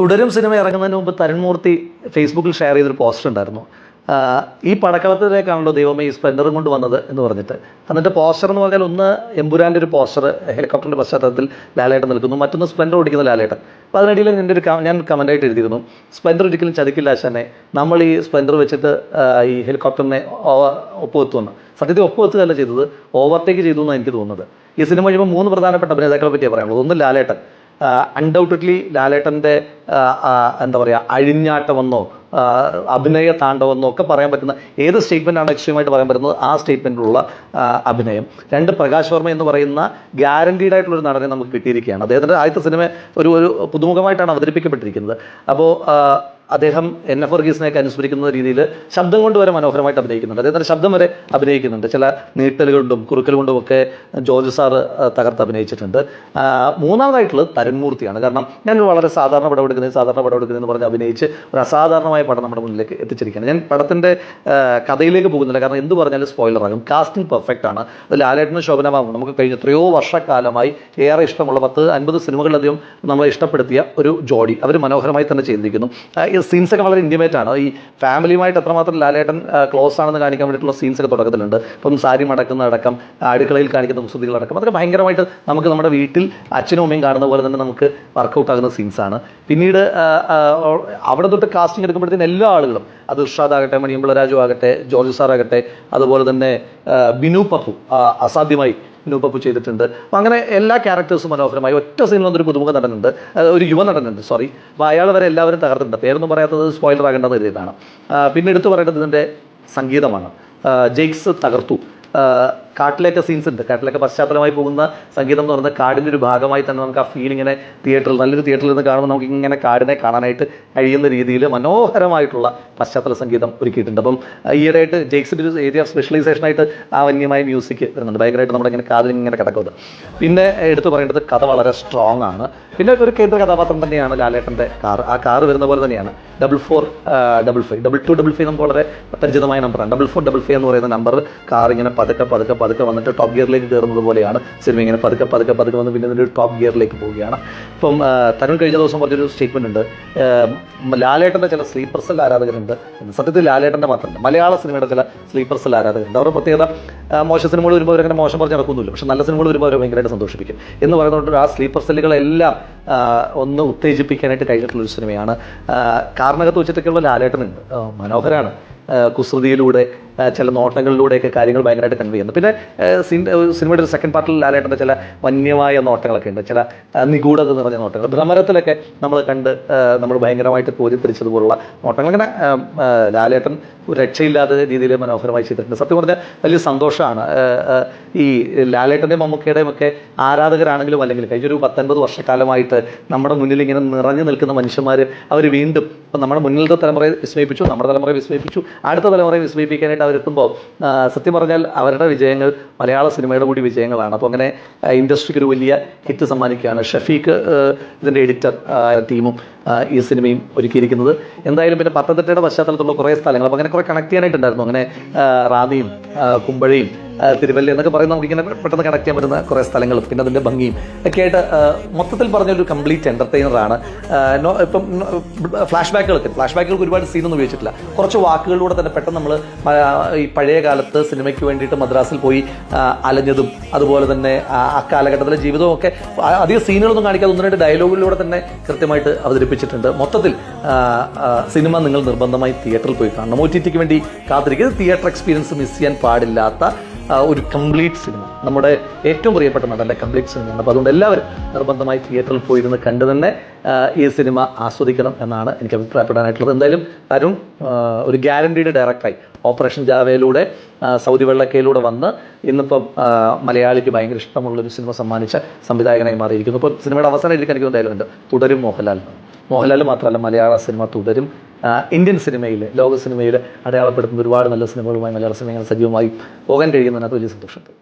തുടരും സിനിമ ഇറങ്ങുന്നതിന് മുമ്പ് തരുൺമൂർത്തി ഫേസ്ബുക്കിൽ ഷെയർ ചെയ്തൊരു പോസ്റ്റർ ഉണ്ടായിരുന്നു. ഈ പടക്കളത്തിലേക്കാണല്ലോ ദൈവമേ ഈ സ്പ്ലെൻഡറും കൊണ്ട് വന്നത് എന്ന് പറഞ്ഞിട്ട്. എന്നിട്ട് പോസ്റ്റർ എന്ന് പറഞ്ഞാൽ ഒന്ന് എമ്പുരാന്റെ ഒരു പോസ്റ്റർ ഹെലികോപ്റ്ററിന്റെ പശ്ചാത്തലത്തിൽ ലാലേട്ടൻ നിൽക്കുന്നു. മറ്റൊന്ന് സ്പ്ലെൻഡർ ഓടിക്കുന്ന ലാലേട്ടൻ. അപ്പോൾ അതിനിടയിൽ എന്റെ ഒരു ഞാൻ കമന്റായിട്ട് എഴുതിയിരുന്നു. സ്പ്ലെൻഡർ ഒരിക്കലും ചതിക്കില്ല ആശാനെ. നമ്മൾ ഈ സ്പ്ലെൻഡർ വെച്ചിട്ട് ഈ ഹെലികോപ്റ്ററിനെ ഒപ്പുവെത്തുമെന്ന്. സത്യത്തിൽ ഒപ്പുവെത്തുകയല്ല ചെയ്തത്. ഓവർടേക്ക് ചെയ്തു എന്നാണ് എനിക്ക് തോന്നുന്നത്. ഈ സിനിമ കഴിയുമ്പോൾ മൂന്ന് പ്രധാനപ്പെട്ട അഭിനേതാക്കളെ പറ്റിയാണ് പറയാനുള്ളത്. ഒന്ന് ലാലേട്ടൻ. അൺഡൗട്ടഡ്ലി ലാലേട്ടന്റെ എന്താ പറയുക അഴിഞ്ഞാട്ടമെന്നോ അഭിനയ താണ്ഡവെന്നോ ഒക്കെ പറയാൻ പറ്റുന്ന ഏത് സ്റ്റേറ്റ്മെന്റാണ് എക്സ്ട്രീമായിട്ട് പറയാൻ പറ്റുന്നത്? ആ സ്റ്റേറ്റ്മെന്റിലുള്ള അഭിനയം. രണ്ട് പ്രകാശ് വർമ്മ എന്ന് പറയുന്ന ഗ്യാരണ്ടീഡ് ആയിട്ടുള്ള ഒരു നടനെ നമുക്ക് കിട്ടിയിരിക്കുകയാണ്. അദ്ദേഹത്തിന്റെ ആദ്യത്തെ സിനിമ ഒരു ഒരു പുതുമുഖമായിട്ടാണ് അവതരിപ്പിക്കപ്പെട്ടിരിക്കുന്നത്. അപ്പോൾ അദ്ദേഹം എൻ എഫ് വർഗീസിനെയൊക്കെ അനുസ്മരിക്കുന്ന രീതിയിൽ ശബ്ദം കൊണ്ട് വരെ മനോഹരമായിട്ട് അഭിനയിക്കുന്നുണ്ട്. അദ്ദേഹത്തിന്റെ ശബ്ദം വരെ അഭിനയിക്കുന്നുണ്ട്. ചില നീട്ടൽ കൊണ്ടും കുറുക്കൽ കൊണ്ടും ഒക്കെ ജോർജ് സാർ തകർത്ത് അഭിനയിച്ചിട്ടുണ്ട്. മൂന്നാമതായിട്ടുള്ളത് തരുൺമൂർത്തിയാണ്. കാരണം ഞാൻ വളരെ സാധാരണ പടം എടുക്കുന്നത് സാധാരണ പടം എടുക്കുന്നതെന്ന് പറഞ്ഞ് അഭിനയിച്ച് ഒരു അസാധാരണമായ പടം നമ്മുടെ മുന്നിലേക്ക് എത്തിച്ചിരിക്കുകയാണ്. ഞാൻ പടത്തിന്റെ കഥയിലേക്ക് പോകുന്നില്ല. കാരണം എന്ത് പറഞ്ഞാലും സ്പോയിലർ ആകും. കാസ്റ്റിംഗ് പെർഫെക്റ്റ് ആണ്. അത് ലാലേട്ടനും ശോഭനമാകും നമുക്ക് കഴിഞ്ഞ എത്രയോ വർഷക്കാലമായി ഏറെ ഇഷ്ടമുള്ള പത്ത് അൻപത് സിനിമകളിലധികം നമ്മളെ ഇഷ്ടപ്പെടുത്തിയ ഒരു ജോഡി. അവർ മനോഹരമായി തന്നെ ചെയ്തിരിക്കുന്നു. ആ, സീൻസൊക്കെ വളരെ ഇന്റിമേറ്റ് ആണ്. ഈ ഫാമിലിയുമായിട്ട് എത്രമാത്രം ലാലേട്ടൻ ക്ലോസ് ആണെന്ന് കാണിക്കാൻ വേണ്ടിയിട്ടുള്ള സീൻസൊക്കെ തുടക്കത്തിലുണ്ട്. ഇപ്പം സാരി മടക്കുന്ന അടക്കം അടുക്കളയിൽ കാണിക്കുന്ന കുസൃതികളടക്കം അതൊക്കെ ഭയങ്കരമായിട്ട് നമുക്ക് നമ്മുടെ വീട്ടിൽ അച്ഛനും അമ്മയും കാണുന്ന പോലെ തന്നെ നമുക്ക് വർക്കൗട്ട് ആകുന്ന സീൻസാണ് പിന്നീട് അവിടെ തൊട്ട് കാസ്റ്റിംഗ് എടുക്കുമ്പോഴത്തേന് എല്ലാ ആളുകളും അത് ഇർഷാദ് ആകട്ടെ മണിയമ്പിള രാജു ആകട്ടെ ജോർജ് സാർ ആകട്ടെ അതുപോലെ തന്നെ ബിനു പപ്പു അസാധ്യമായി ബിനു പപ്പു ചെയ്തിട്ടുണ്ട്. അപ്പം അങ്ങനെ എല്ലാ ക്യാരക്ടേഴ്സും മനോഹരമായി ഒറ്റ സീനിൽ വന്നൊരു പുതുമുഖ നടനുണ്ട് ഒരു യുവ നടനുണ്ട് സോറി അപ്പോൾ അയാൾ വരെ എല്ലാവരും തകർത്തിട്ടുണ്ട്. പേരൊന്നും പറയാത്തത് സ്പോയിലർ ആകേണ്ടെന്ന് എഴുതിയതാണ് പിന്നെ എടുത്തു പറയേണ്ടത് ഇതിന്റെ സംഗീതമാണ്. ജെയ്ക്സ് തകർത്തു. കാട്ടിലേക്ക് സീൻസ് ഉണ്ട്. കാട്ടിലേക്ക് പശ്ചാത്തലമായി പോകുന്ന സംഗീതം എന്ന് പറയുന്നത് കാടിന്റെ ഒരു ഭാഗമായി തന്നെ നമുക്ക് ആ ഫീൽ ഇങ്ങനെ തിയേറ്ററിൽ നല്ലൊരു തിയേറ്ററിൽ നിന്ന് കാണുമ്പോൾ നമുക്ക് ഇങ്ങനെ കാടിനെ കാണാനായിട്ട് കഴിയുന്ന രീതിയിൽ മനോഹരമായിട്ടുള്ള പശ്ചാത്തല സംഗീതം ഒരുക്കിയിട്ടുണ്ട്. അപ്പം ഈയിടെ ആയിട്ട് ജെയ്ക്സിന്റെ ഒരു ഏരിയ സ്പെഷ്യലൈസേഷൻ ആയിട്ട് ആ വന്യമായ മ്യൂസിക് വരുന്നുണ്ട്. ഭയങ്കരമായിട്ട് നമ്മുടെ ഇങ്ങനെ കാതിൽ ഇങ്ങനെ കിടക്കുന്നത്. പിന്നെ എടുത്തു പറയേണ്ടത് കഥ വളരെ സ്ട്രോങ് ആണ്. പിന്നെ ഒരു കേന്ദ്ര കഥാപാത്രം തന്നെയാണ് ലാലേട്ടന്റെ കാർ. ആ കാർ വരുന്ന പോലെ തന്നെയാണ്. Double four double five double two double five നമുക്ക് വളരെ പരിചിതമായ നമ്പറാണ് ഡബിൾ ഫോർ ഡബിൾ ഫൈവ് എന്ന് പറയുന്ന നമ്പർ കാർ ഇങ്ങനെ പതുക്കെ പതുക്കെ പതുക്കെ വന്നിട്ട് ടോപ്പ് ഗിയറിലേക്ക് കയറുന്നത് പോലെയാണ് സിനിമ ഇങ്ങനെ പതുക്കെ പതുക്കെ പതുക്കെ വന്ന് പിന്നെ ഒരു ടോപ്പ് ഗിയറിലേക്ക് പോവുകയാണ്. ഇപ്പം തരുൺ കഴിഞ്ഞ ദിവസം പറഞ്ഞൊരു സ്റ്റേറ്റ്മെന്റ് ഉണ്ട്. ലാലേട്ടന്റെ ചില സ്ലീപ്പർ സെൽ ആരാധകരുണ്ട് സത്യത്തിൽ ലാലേട്ടന്റെ മാത്രമല്ല മലയാള സിനിമയുടെ ചില സ്ലീപ്പർ സെൽ ആരാധകരുണ്ട്. അവരുടെ പ്രത്യേകത മോശം സിനിമകൾ വരുമ്പോൾ അവരങ്ങനെ മോശം പറഞ്ഞ് നടക്കുന്നില്ല പക്ഷെ നല്ല സിനിമകൾ വരുമ്പോൾ അവർ ഭയങ്കരമായിട്ട് സന്തോഷിപ്പിക്കും. എന്ന് പറയുന്നത് ആ സ്ലീപ്പർ സെല്ലുകളെല്ലാം ഒന്ന് ഉത്തേജിപ്പിക്കാനായിട്ട് കഴിഞ്ഞിട്ടുള്ള ഒരു സിനിമയാണ് കാരണകത്ത് വെച്ചിട്ടൊക്കെയുള്ള ലാലേട്ടനുണ്ട്. ആ, കുസൃതിയിലൂടെ ചില നോട്ടങ്ങളിലൂടെയൊക്കെ കാര്യങ്ങൾ ഭയങ്കരമായിട്ട് കൺവേ ചെയ്യുന്നു. പിന്നെ സിനിമയുടെ ഒരു സെക്കൻഡ് പാർട്ടിൽ ലാലേട്ടന്റെ ചില വന്യമായ നോട്ടങ്ങളൊക്കെ ഉണ്ട്. ചില നിഗൂഢത നിറഞ്ഞ നോട്ടങ്ങൾ. ഭ്രമരത്തിലൊക്കെ നമ്മൾ കണ്ട് നമ്മൾ ഭയങ്കരമായിട്ട് കോരിത്തിരിച്ചതുപോലുള്ള നോട്ടങ്ങൾ. അങ്ങനെ ലാലേട്ടൻ ഒരു രക്ഷയില്ലാത്ത രീതിയിൽ മനോഹരമായി ചെയ്തിട്ടുണ്ട്. സത്യം പറഞ്ഞാൽ വലിയ സന്തോഷമാണ്. ഈ ലാലേട്ടന്റെയും മമ്മൂക്കയുടെയും ഒക്കെ ആരാധകരാണെങ്കിലും അല്ലെങ്കിൽ കഴിഞ്ഞൊരു പത്തൊൻപത് വർഷക്കാലമായിട്ട് നമ്മുടെ മുന്നിൽ ഇങ്ങനെ നിറഞ്ഞു നിൽക്കുന്ന മനുഷ്യന്മാർ അവർ വീണ്ടും ഇപ്പം നമ്മുടെ മുന്നിലത്തെ തലമുറയെ വിസ്മയിപ്പിച്ചു നമ്മുടെ തലമുറയെ വിസ്മയിപ്പിച്ചു. അടുത്ത തലമുറയെ വിസ്മയിപ്പിക്കാനായിട്ട് അവരെത്തുമ്പോൾ സത്യം പറഞ്ഞാൽ അവരുടെ വിജയങ്ങൾ മലയാള സിനിമയുടെ കൂടി വിജയങ്ങളാണ്. അപ്പോൾ അങ്ങനെ ഇൻഡസ്ട്രിക്ക് ഒരു വലിയ ഹിറ്റ് സമ്മാനിക്കുകയാണ് ഷഫീഖ് ഇതിന്റെ എഡിറ്റർ ടീമും ഈ സിനിമയും ഒരുക്കിയിരിക്കുന്നത്. എന്തായാലും പിന്നെ പത്തനംതിട്ടയുടെ പശ്ചാത്തലത്തുള്ള കുറേ സ്ഥലങ്ങൾ അപ്പോൾ അങ്ങനെ കുറേ കണക്ട് ചെയ്യാനായിട്ടുണ്ടായിരുന്നു. അങ്ങനെ റാന്നിയും കുമ്പഴയും തിരുവല്ല എന്നൊക്കെ പറയുന്ന നമുക്കിങ്ങനെ പെട്ടെന്ന് കണക്ട് ചെയ്യാൻ പറ്റുന്ന കുറേ സ്ഥലങ്ങളും പിന്നെ അതിന്റെ ഭംഗിയും ഒക്കെ ആയിട്ട് മൊത്തത്തിൽ പറഞ്ഞൊരു കംപ്ലീറ്റ് എന്റർടൈനറാണ് ഇപ്പം ഫ്ലാഷ് ബാക്കുകൾക്ക് ഫ്ലാഷ് ബാക്കുകൾക്ക് ഒരുപാട് സീനൊന്നും ഉപയോഗിച്ചിട്ടില്ല. കുറച്ച് വാക്കുകളിലൂടെ തന്നെ പെട്ടെന്ന് നമ്മൾ ഈ പഴയ കാലത്ത് സിനിമയ്ക്ക് വേണ്ടിയിട്ട് മദ്രാസിൽ പോയി അലഞ്ഞതും അതുപോലെ തന്നെ ആ കാലഘട്ടത്തിലെ ജീവിതവും ഒക്കെ അധികം സീനുകളൊന്നും കാണിക്കാതെ ഒന്ന് രണ്ട് ഡയലോഗിലൂടെ തന്നെ കൃത്യമായിട്ട് അവതരിപ്പിച്ചിട്ടുണ്ട്. മൊത്തത്തിൽ സിനിമ നിങ്ങൾ നിർബന്ധമായി തിയേറ്ററിൽ പോയി കാണണം. ഒ ടി ടിക്ക് വേണ്ടി കാത്തിരിക്കുക. തിയേറ്റർ എക്സ്പീരിയൻസ് മിസ് ചെയ്യാൻ പാടില്ലാത്ത ഒരു കംപ്ലീറ്റ് സിനിമ നമ്മുടെ ഏറ്റവും പ്രിയപ്പെട്ട നടന്റെ കംപ്ലീറ്റ് സിനിമയാണ് അപ്പോൾ അതുകൊണ്ട് എല്ലാവരും നിർബന്ധമായി തിയേറ്ററിൽ പോയിരുന്ന് കണ്ട് തന്നെ ഈ സിനിമ ആസ്വദിക്കണം എന്നാണ് എനിക്ക് അഭിപ്രായപ്പെടാനായിട്ടുള്ളത്. എന്തായാലും അരുൺ ഒരു ഗ്യാരണ്ടീഡ് ഡയറക്ടറായി ഓപ്പറേഷൻ ജാവയിലൂടെ സൗദി വെള്ളക്കയിലൂടെ വന്ന് ഇന്നിപ്പം മലയാളിക്ക് ഭയങ്കര ഇഷ്ടമുള്ളൊരു സിനിമ സമ്മാനിച്ച സംവിധായകനായി മാറിയിരിക്കുന്നു. ഇപ്പോൾ സിനിമയുടെ അവസാനം ഇരിക്കാൻ എനിക്ക് എന്തായാലും ഉണ്ട്. തുടരും മോഹൻലാൽ. മോഹൻലാൽ മാത്രമല്ല മലയാള സിനിമ തുടരും. ഇന്ത്യൻ സിനിമയിൽ ലോക സിനിമയിൽ അടയാളപ്പെടുത്തുന്ന ഒരുപാട് നല്ല സിനിമകളുമായി മലയാള സിനിമ സജീവമായി പോകാൻ കഴിയുന്നതിനകത്ത് വലിയ സന്തോഷമുണ്ട്.